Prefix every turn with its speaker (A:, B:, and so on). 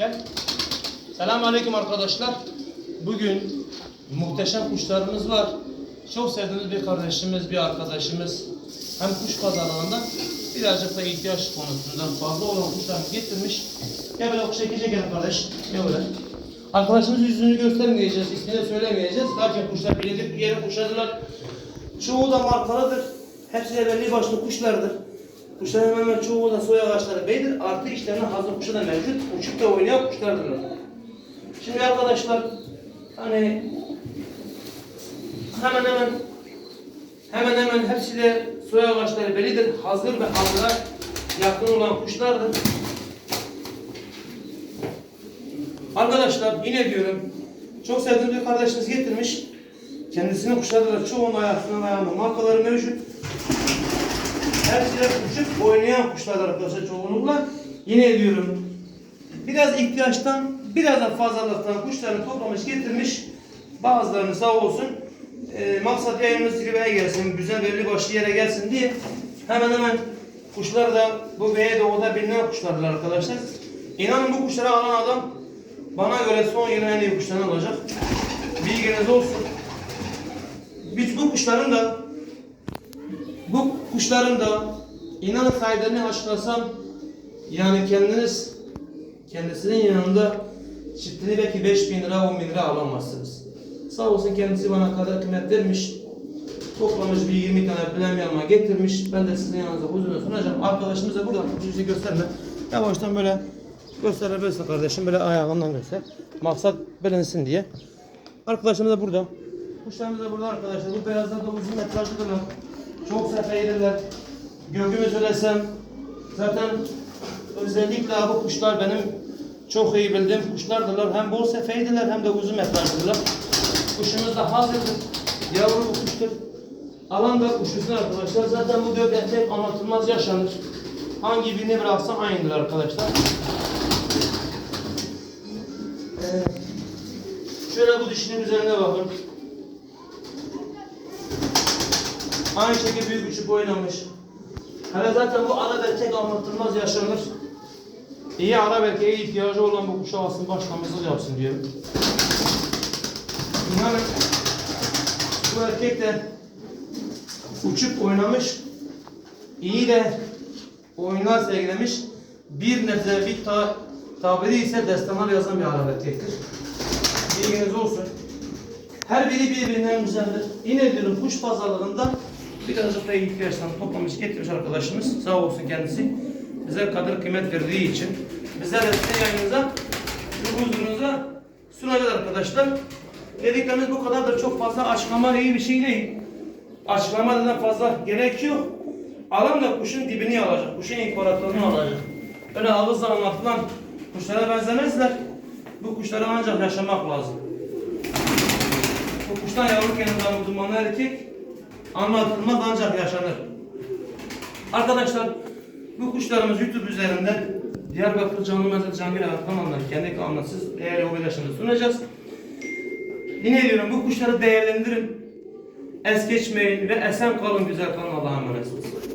A: Gel. Selamun Aleyküm arkadaşlar. Bugün muhteşem kuşlarımız var. Çok sevdiğimiz bir kardeşimiz, bir arkadaşımız hem kuş pazarlığında birazcık da ihtiyaç konusundan fazla olan kuşlarını getirmiş. Gel böyle kuş çekecek gel kardeş. Gel böyle. Arkadaşımız yüzünü göstermeyeceğiz, ismini söylemeyeceğiz. Lakin kuşlar bilindik bir yere kuşladılar. Çoğu da markalıdır. Hepsi de belli başlı kuşlardır. Kuşların hemen çoğu da soy ağaçları beydir. Artı işlerine hazır kuşu da mevcut. Uçup da oynayan kuşlardırlar. Şimdi arkadaşlar hani hemen hemen hemen hemen hepsi de soy ağaçları bellidir. Hazır ve hazıra yakın olan kuşlardır. Arkadaşlar yine diyorum çok sevdiğim bir kardeşimiz getirmiş. Kendisinin kuşları da çoğunun ayaklarının ayağında markaları mevcut. Hepsi de uçup oynayan kuşlar arkadaşlar çoğunlukla. Yine diyorum biraz ihtiyaçtan biraz da fazlalıktan kuşlarını toplamış getirmiş. Bazılarını sağ olsun e, maksat yayınımız zirveye gelsin, güzel belli başlı yere gelsin diye hemen hemen kuşlar da bu Beye Doğu'da bilinen kuşlardır arkadaşlar. İnanın bu kuşları alan adam bana göre son yılın en iyi kuşlarını alacak. Bilginiz olsun. Biz bu kuşların da kuşların da inanın sahiplerini açıklasam yani kendiniz kendisinin yanında çiftini belki 5 bin lira 10 bin lira alamazsınız. Sağ olsun kendisi bana kadar kıymet vermiş. Toplamış bir 20 tane bilem yanıma getirmiş. Ben de sizin yanınıza huzuruna sunacağım. Arkadaşımız da burada yüzü gösterme. Yavaştan böyle gösterebilirsin kardeşim. Böyle ayağından göster. Maksat bilinsin diye. Arkadaşımız da burada. Kuşlarımız da burada arkadaşlar. Bu beyazlar da uzun metrajlıdırlar. Çok sefeydiler. Gökümü söylesem zaten özellikle bu kuşlar benim çok iyi bildiğim kuşlardırlar. Hem bol sefeydiler hem de uzun metrajlıdırlar. Kuşumuz da hazırdır. Yavru bu kuştur. Alan da kuşlusun arkadaşlar. Zaten bu gök anlatılmaz yaşanır. Hangi birini bıraksam aynıdır arkadaşlar. Ee, şöyle bu dişinin üzerine bakın. Aynı şekilde büyük uçup oynamış. Hele zaten bu Arap erkek anlatılmaz yaşanır. İyi Arap erkeğe ihtiyacı olan bu kuşa alsın başlamızlık yapsın diyorum. İnanın bu erkek de uçup oynamış. iyi de oyunlar sergilemiş. Bir nebze bir ta, tabiri ise destanlar yazan bir Arap erkektir. Bilginiz olsun. Her biri birbirinden güzeldir. Yine diyorum kuş pazarlarında birazcık da ihtiyaçtan toplamış getirmiş arkadaşımız. Sağ olsun kendisi. Bize kadar kıymet verdiği için. Bizler de sizin yayınınıza, huzurunuza sunacağız arkadaşlar. Dediklerimiz bu kadardır. Çok fazla açıklama iyi bir şey değil. Açıklamadan fazla gerek yok. Alan da kuşun dibini alacak. Kuşun imparatorunu alacak. Öyle ağızla anlatılan kuşlara benzemezler. Bu kuşlara ancak yaşamak lazım. Bu kuştan yavruyken dumanlı erkek anlatılmaz ancak yaşanır. Arkadaşlar bu kuşlarımız YouTube üzerinden Diyarbakır Canlı Mezar Cangir Ağa kanalından kendi kanalınasız değerli obelaşını sunacağız. Yine diyorum bu kuşları değerlendirin. Es geçmeyin ve esen kalın güzel kalın Allah'a emanetsiniz.